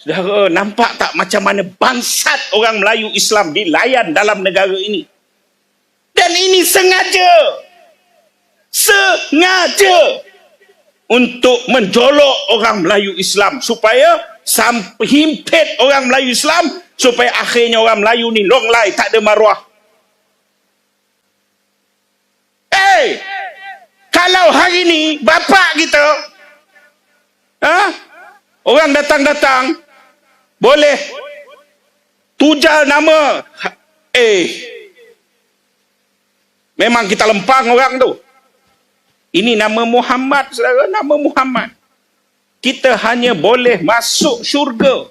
Saudara, nampak tak macam mana bangsat orang Melayu Islam dilayan dalam negara ini? Dan ini sengaja. Sengaja. Untuk menjolok orang Melayu Islam. Supaya himpit orang Melayu Islam. Supaya akhirnya orang Melayu ni long lai tak ada maruah. Eh, kalau hari ni bapak kita, ha? orang datang-datang, boleh tujal nama, eh, memang kita lempang orang tu. Ini nama Muhammad, saudara, nama Muhammad. Kita hanya boleh masuk syurga.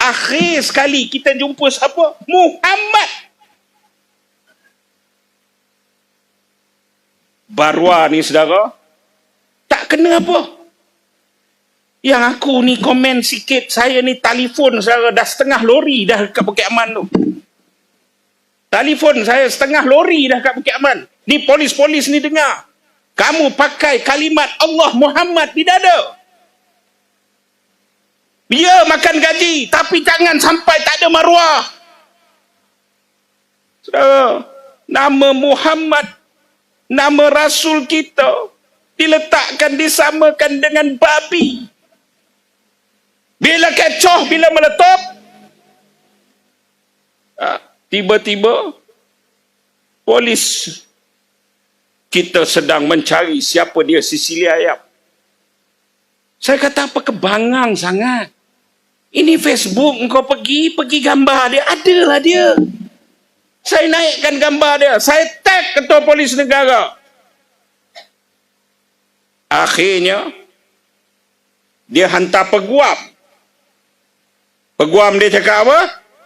Akhir sekali kita jumpa siapa? Muhammad. Barwa ni saudara, tak kena apa. Yang aku ni komen sikit, saya ni telefon saudara dah setengah lori dah kat Bukit Aman tu. Telefon saya setengah lori dah kat Bukit Aman. Ni polis-polis ni dengar. Kamu pakai kalimat Allah Muhammad di dada. Dia makan gaji, tapi jangan sampai tak ada maruah. Saudara, nama Muhammad nama Rasul kita diletakkan disamakan dengan babi. Bila kecoh, bila meletup, ah, tiba-tiba polis kita sedang mencari siapa dia Sisilia Ayab. Saya kata apa kebangang sangat. Ini Facebook engkau pergi, pergi gambar dia. Adalah dia. Saya naikkan gambar dia. Saya tag ketua polis negara. Akhirnya, dia hantar peguam. Peguam dia cakap apa?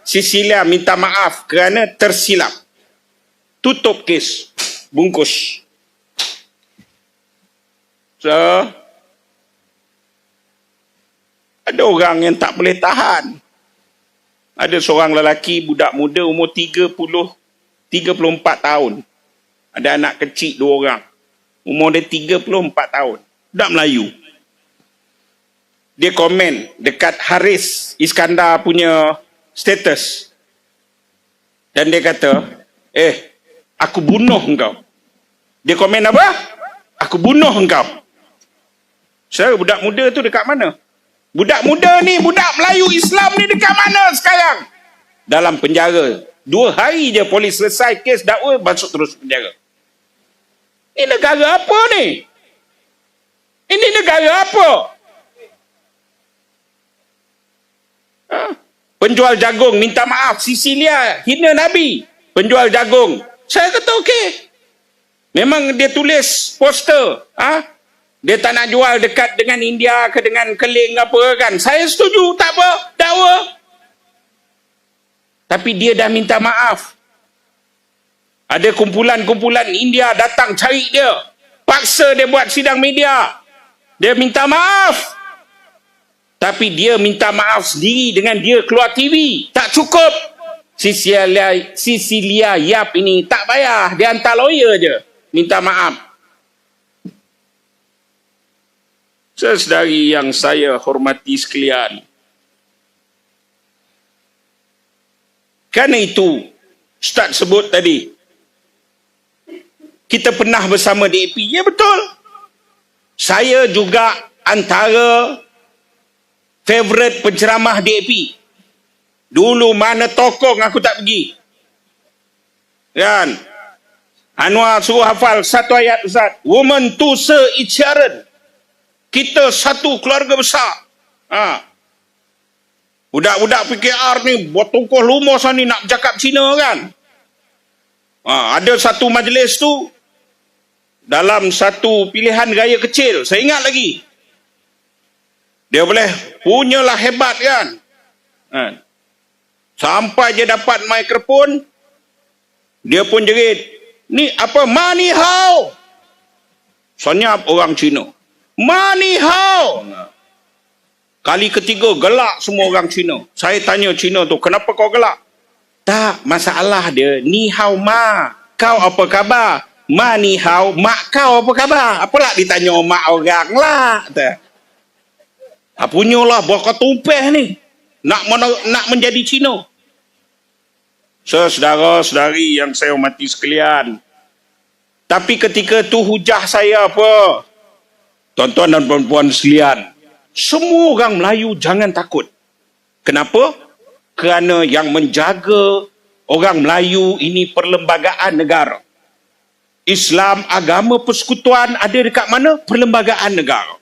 Sisilia minta maaf kerana tersilap. Tutup kes. Bungkus. So, ada orang yang tak boleh tahan. Ada seorang lelaki budak muda umur 30 34 tahun. Ada anak kecil dua orang. Umur dia 34 tahun. Budak Melayu. Dia komen dekat Haris Iskandar punya status. Dan dia kata, "Eh, aku bunuh engkau." Dia komen apa? "Aku bunuh engkau." Saya budak muda tu dekat mana? Budak muda ni, budak Melayu Islam ni dekat mana sekarang? Dalam penjara. Dua hari je polis selesai kes dakwa, masuk terus penjara. Ini negara apa ni? Ini negara apa? Penjual jagung minta maaf. Sisilia hina Nabi. Penjual jagung. Saya kata okey. Memang dia tulis poster. Ha? Dia tak nak jual dekat dengan India ke dengan Keling apa kan. Saya setuju, tak apa, dakwa. Tapi dia dah minta maaf. Ada kumpulan-kumpulan India datang cari dia. Paksa dia buat sidang media. Dia minta maaf. Tapi dia minta maaf sendiri dengan dia keluar TV. Tak cukup. Sisilia, Sisilia Yap ini tak payah. Dia hantar lawyer je. Minta maaf. Sesedari yang saya hormati sekalian. Kerana itu, Ustaz sebut tadi, kita pernah bersama DAP. Ya betul. Saya juga antara favorite penceramah DAP. Dulu mana tokong aku tak pergi. Kan? Anwar suruh hafal satu ayat Ustaz. Woman to se icharan kita satu keluarga besar. Ha. Budak-budak PKR ni buat tongkoh lumus ni nak bercakap Cina kan. Ha. Ada satu majlis tu dalam satu pilihan gaya kecil. Saya ingat lagi. Dia boleh punyalah hebat kan. Ha. Sampai dia dapat mikrofon, dia pun jerit. Ni apa? Money how? Senyap orang Cina. Money how? Kali ketiga gelak semua orang Cina. Saya tanya Cina tu, kenapa kau gelak? Tak, masalah dia ni how ma. Kau apa khabar? Ma ni how, mak kau apa khabar? Apalah ditanya mak orang lah. Tak. Punyalah buah kau tumpeh ni. nak men- nak menjadi Cina. Saudara-saudari yang saya hormati sekalian. Tapi ketika tu hujah saya apa? Tuan-tuan dan puan-puan sekalian, semua orang Melayu jangan takut. Kenapa? Kerana yang menjaga orang Melayu ini perlembagaan negara. Islam agama persekutuan ada dekat mana? Perlembagaan negara.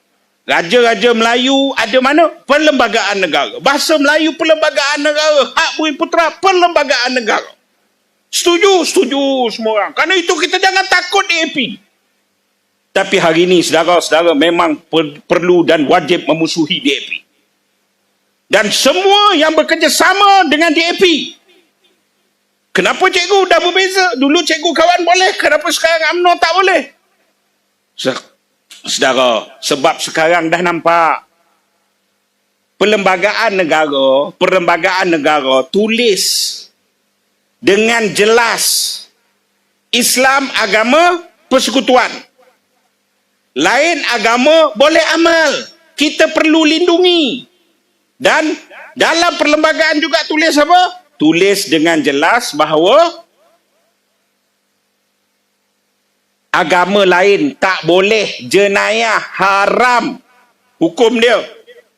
Raja-raja Melayu ada mana? Perlembagaan negara. Bahasa Melayu perlembagaan negara. Hak Bumi Putera perlembagaan negara. Setuju? Setuju semua orang. Kerana itu kita jangan takut DAP. Tapi hari ini saudara-saudara memang per, perlu dan wajib memusuhi DAP. Dan semua yang bekerjasama dengan DAP. Kenapa cikgu dah berbeza? Dulu cikgu kawan boleh. Kenapa sekarang UMNO tak boleh? Saudara, sebab sekarang dah nampak perlembagaan negara, perlembagaan negara tulis dengan jelas Islam agama persekutuan. Lain agama boleh amal. Kita perlu lindungi. Dan dalam perlembagaan juga tulis apa? Tulis dengan jelas bahawa agama lain tak boleh jenayah haram hukum dia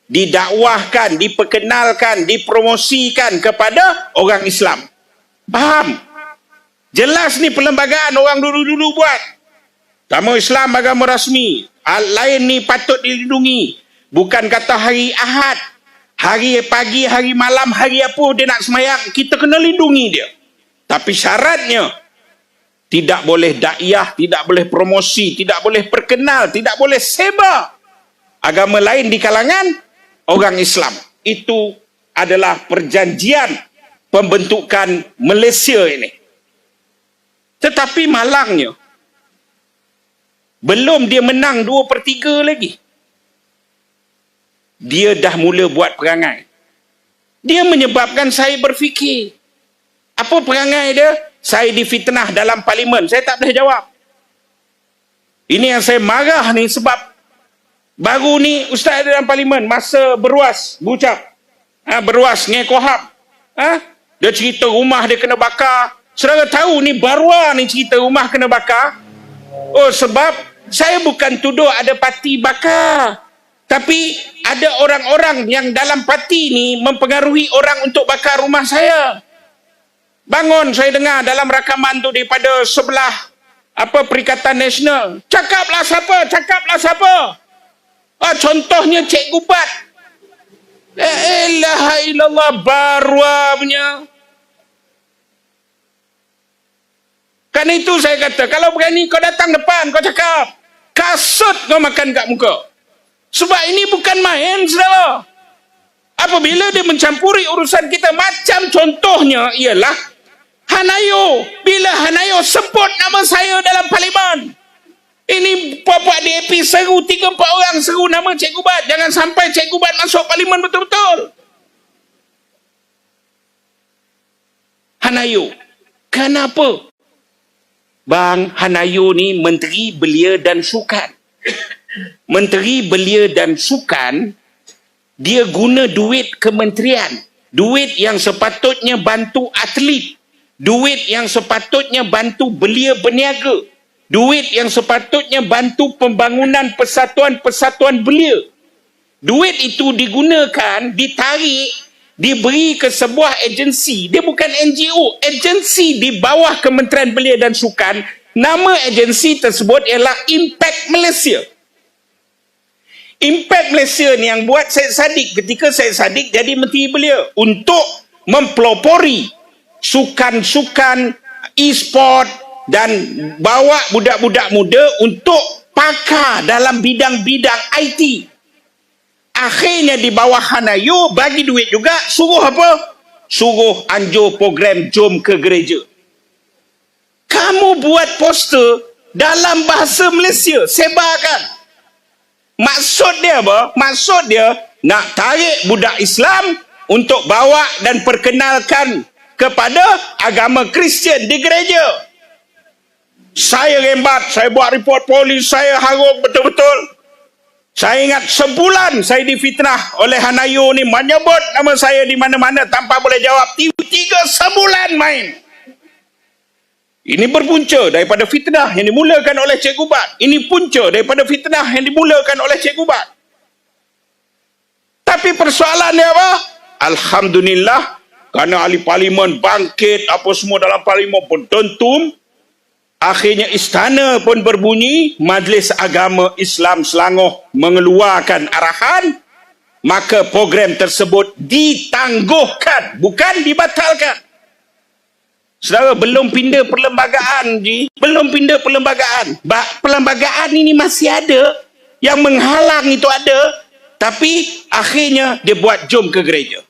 didakwahkan, diperkenalkan, dipromosikan kepada orang Islam. Faham? Jelas ni perlembagaan orang dulu-dulu buat. Agama Islam agama rasmi. Hal lain ni patut dilindungi. Bukan kata hari Ahad, hari pagi, hari malam, hari apa dia nak semayang, kita kena lindungi dia. Tapi syaratnya, tidak boleh dakwah, tidak boleh promosi, tidak boleh perkenal, tidak boleh sebar agama lain di kalangan orang Islam. Itu adalah perjanjian pembentukan Malaysia ini. Tetapi malangnya, belum dia menang dua per tiga lagi. Dia dah mula buat perangai. Dia menyebabkan saya berfikir. Apa perangai dia? Saya difitnah dalam parlimen. Saya tak boleh jawab. Ini yang saya marah ni sebab Baru ni ustaz ada dalam parlimen masa beruas bucap. Ha, beruas ngekohap. Ha? Dia cerita rumah dia kena bakar. Saudara tahu ni barua ni cerita rumah kena bakar. Oh sebab saya bukan tuduh ada parti bakar. Tapi ada orang-orang yang dalam parti ni mempengaruhi orang untuk bakar rumah saya. Bangun saya dengar dalam rakaman tu daripada sebelah apa Perikatan Nasional. Cakaplah siapa? Cakaplah siapa? Ah, contohnya Cikgu Bat. La ilaha illallah barwa punya. Kan itu saya kata, kalau berani kau datang depan, kau cakap. Kasut kau makan kat muka. Sebab ini bukan main, saudara. Apabila dia mencampuri urusan kita, macam contohnya ialah Hanayo. Bila Hanayo sebut nama saya dalam parlimen. Ini puak-puak DAP seru tiga empat orang seru nama Cikgu Bat. Jangan sampai Cikgu Bat masuk parlimen betul-betul. Hanayu. Kenapa? Bang Hanayu ni Menteri Belia dan Sukan. Menteri Belia dan Sukan, dia guna duit kementerian. Duit yang sepatutnya bantu atlet. Duit yang sepatutnya bantu belia berniaga duit yang sepatutnya bantu pembangunan persatuan-persatuan belia. Duit itu digunakan, ditarik, diberi ke sebuah agensi. Dia bukan NGO, agensi di bawah Kementerian Belia dan Sukan. Nama agensi tersebut ialah Impact Malaysia. Impact Malaysia ni yang buat Syed Saddiq ketika Syed Saddiq jadi Menteri Belia untuk mempelopori sukan-sukan e-sport, dan bawa budak-budak muda untuk pakar dalam bidang-bidang IT. Akhirnya di bawah Hanayu bagi duit juga suruh apa? Suruh anjur program jom ke gereja. Kamu buat poster dalam bahasa Malaysia, sebarkan. Maksud dia apa? Maksud dia nak tarik budak Islam untuk bawa dan perkenalkan kepada agama Kristian di gereja. Saya rembat, saya buat report polis, saya harung betul-betul. Saya ingat sebulan saya difitnah oleh Hanayu ni menyebut nama saya di mana-mana tanpa boleh jawab. Tiga sebulan main. Ini berpunca daripada fitnah yang dimulakan oleh Cikgu Bat. Ini punca daripada fitnah yang dimulakan oleh Cikgu Bat. Tapi persoalannya apa? Alhamdulillah kerana ahli parlimen bangkit apa semua dalam parlimen pun tentum akhirnya istana pun berbunyi majlis agama Islam Selangor mengeluarkan arahan maka program tersebut ditangguhkan bukan dibatalkan. Saudara belum pindah perlembagaan ji. Belum pindah perlembagaan. Ba- perlembagaan ini masih ada. Yang menghalang itu ada. Tapi akhirnya dia buat jom ke gereja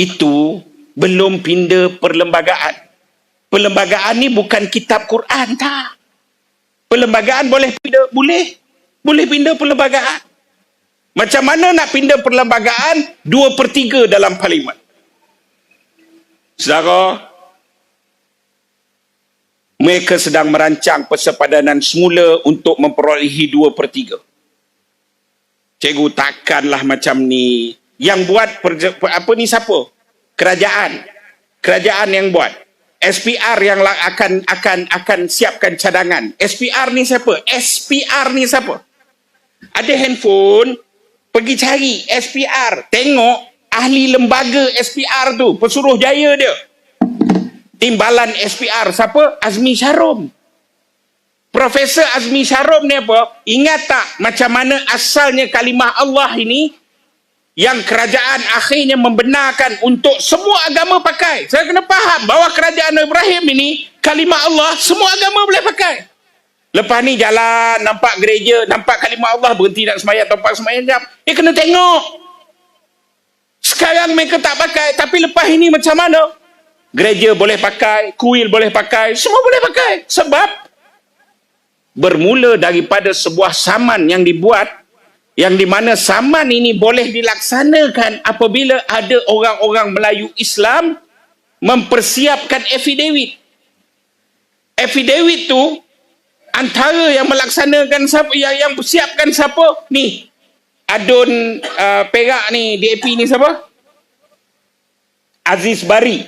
itu belum pindah perlembagaan. Perlembagaan ni bukan kitab Quran tak. Perlembagaan boleh pindah, boleh. Boleh pindah perlembagaan. Macam mana nak pindah perlembagaan? Dua per tiga dalam parlimen. Saudara, mereka sedang merancang persepadanan semula untuk memperolehi dua per tiga. Cikgu takkanlah macam ni yang buat apa ni siapa? Kerajaan. Kerajaan yang buat. SPR yang akan akan akan siapkan cadangan. SPR ni siapa? SPR ni siapa? Ada handphone, pergi cari SPR, tengok ahli lembaga SPR tu, pesuruh jaya dia. Timbalan SPR siapa? Azmi Syarom. Profesor Azmi Syarom ni apa? Ingat tak macam mana asalnya kalimah Allah ini yang kerajaan akhirnya membenarkan untuk semua agama pakai. Saya kena faham bahawa kerajaan Ibrahim ini kalimah Allah semua agama boleh pakai. Lepas ni jalan nampak gereja, nampak kalimah Allah berhenti nak semayang tempat semayang jam. Eh kena tengok. Sekarang mereka tak pakai tapi lepas ini macam mana? Gereja boleh pakai, kuil boleh pakai, semua boleh pakai. Sebab bermula daripada sebuah saman yang dibuat yang di mana saman ini boleh dilaksanakan apabila ada orang-orang Melayu Islam mempersiapkan affidavit. Affidavit tu antara yang melaksanakan siapa yang yang persiapkan siapa? Ni. Adun uh, Perak ni, DAP ni siapa? Aziz Bari.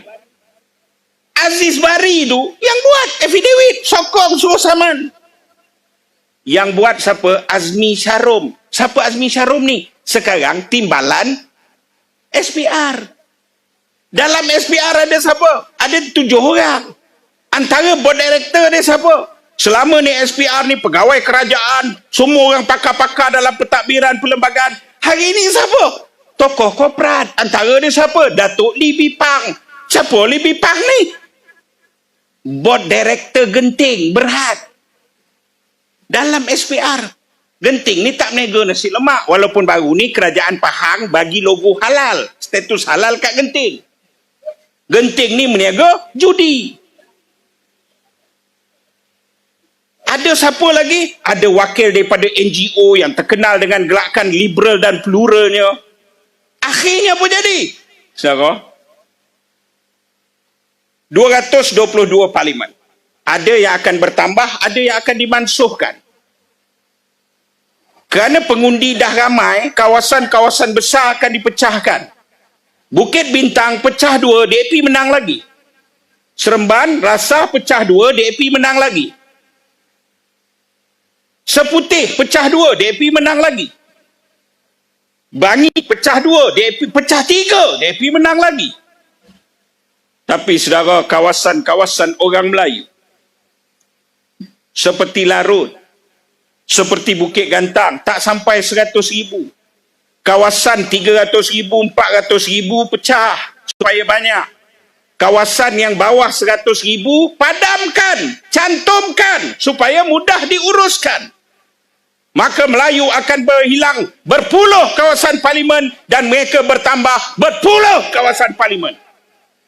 Aziz Bari tu yang buat affidavit sokong suruh saman. Yang buat siapa? Azmi Syarom. Siapa Azmi Syarum ni? Sekarang timbalan SPR. Dalam SPR ada siapa? Ada tujuh orang. Antara board director dia siapa? Selama ni SPR ni pegawai kerajaan, semua orang pakar-pakar dalam pentadbiran perlembagaan. Hari ini siapa? Tokoh korporat. Antara dia siapa? Datuk Lee Bipang. Siapa Lee Bipang ni? Board director genting, berhad. Dalam SPR. Genting ni tak menega nasi lemak. Walaupun baru ni kerajaan Pahang bagi logo halal. Status halal kat Genting. Genting ni meniaga judi. Ada siapa lagi? Ada wakil daripada NGO yang terkenal dengan gerakan liberal dan pluralnya. Akhirnya apa jadi? Saudara. 222 parlimen. Ada yang akan bertambah, ada yang akan dimansuhkan. Kerana pengundi dah ramai, kawasan-kawasan besar akan dipecahkan. Bukit Bintang pecah dua, DAP menang lagi. Seremban, Rasa pecah dua, DAP menang lagi. Seputih pecah dua, DAP menang lagi. Bangi pecah dua, DAP pecah tiga, DAP menang lagi. Tapi saudara kawasan-kawasan orang Melayu seperti Larut, seperti Bukit Gantang tak sampai 100 ribu. Kawasan 300 ribu 400 ribu pecah supaya banyak. Kawasan yang bawah 100 ribu padamkan cantumkan supaya mudah diuruskan. Maka Melayu akan berhilang berpuluh kawasan parlimen dan mereka bertambah berpuluh kawasan parlimen.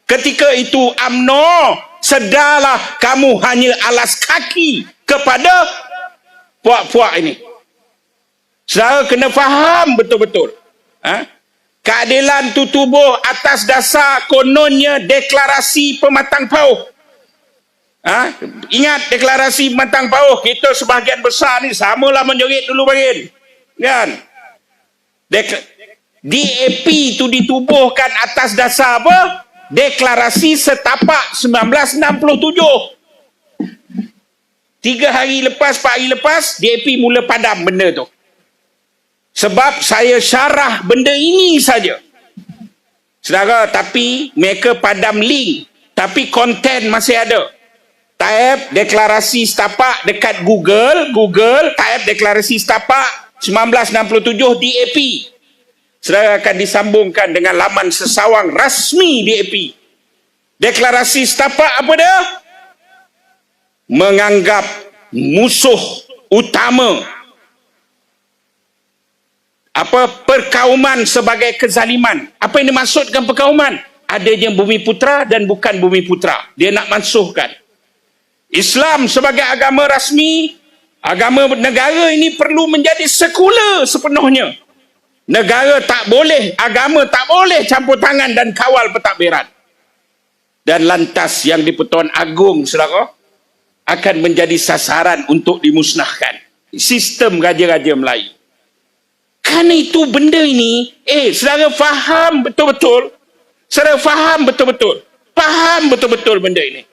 Ketika itu amno sedarlah kamu hanya alas kaki kepada puak-puak ini. Saudara kena faham betul-betul. Ha? Keadilan tu tubuh atas dasar kononnya deklarasi pematang pauh. Ha? Ingat deklarasi Matang Pauh, kita sebahagian besar ni samalah menjerit dulu bagin. Kan? Dek- DAP itu ditubuhkan atas dasar apa? Deklarasi setapak 1967. Tiga hari lepas, empat hari lepas, DAP mula padam benda tu. Sebab saya syarah benda ini saja. Saudara, tapi mereka padam link. Tapi konten masih ada. Type deklarasi setapak dekat Google. Google, type deklarasi setapak 1967 DAP. Saudara akan disambungkan dengan laman sesawang rasmi DAP. Deklarasi setapak apa dia? Menganggap musuh utama apa perkauman sebagai kezaliman. Apa yang dimaksudkan perkauman? Adanya bumi putra dan bukan bumi putra. Dia nak mansuhkan. Islam sebagai agama rasmi, agama negara ini perlu menjadi sekular sepenuhnya. Negara tak boleh, agama tak boleh campur tangan dan kawal pentadbiran. Dan lantas yang di Pertuan Agong, saudara, akan menjadi sasaran untuk dimusnahkan. Sistem Raja-Raja Melayu. Kerana itu benda ini, eh, saudara faham betul-betul. Saudara faham betul-betul. Faham betul-betul benda ini.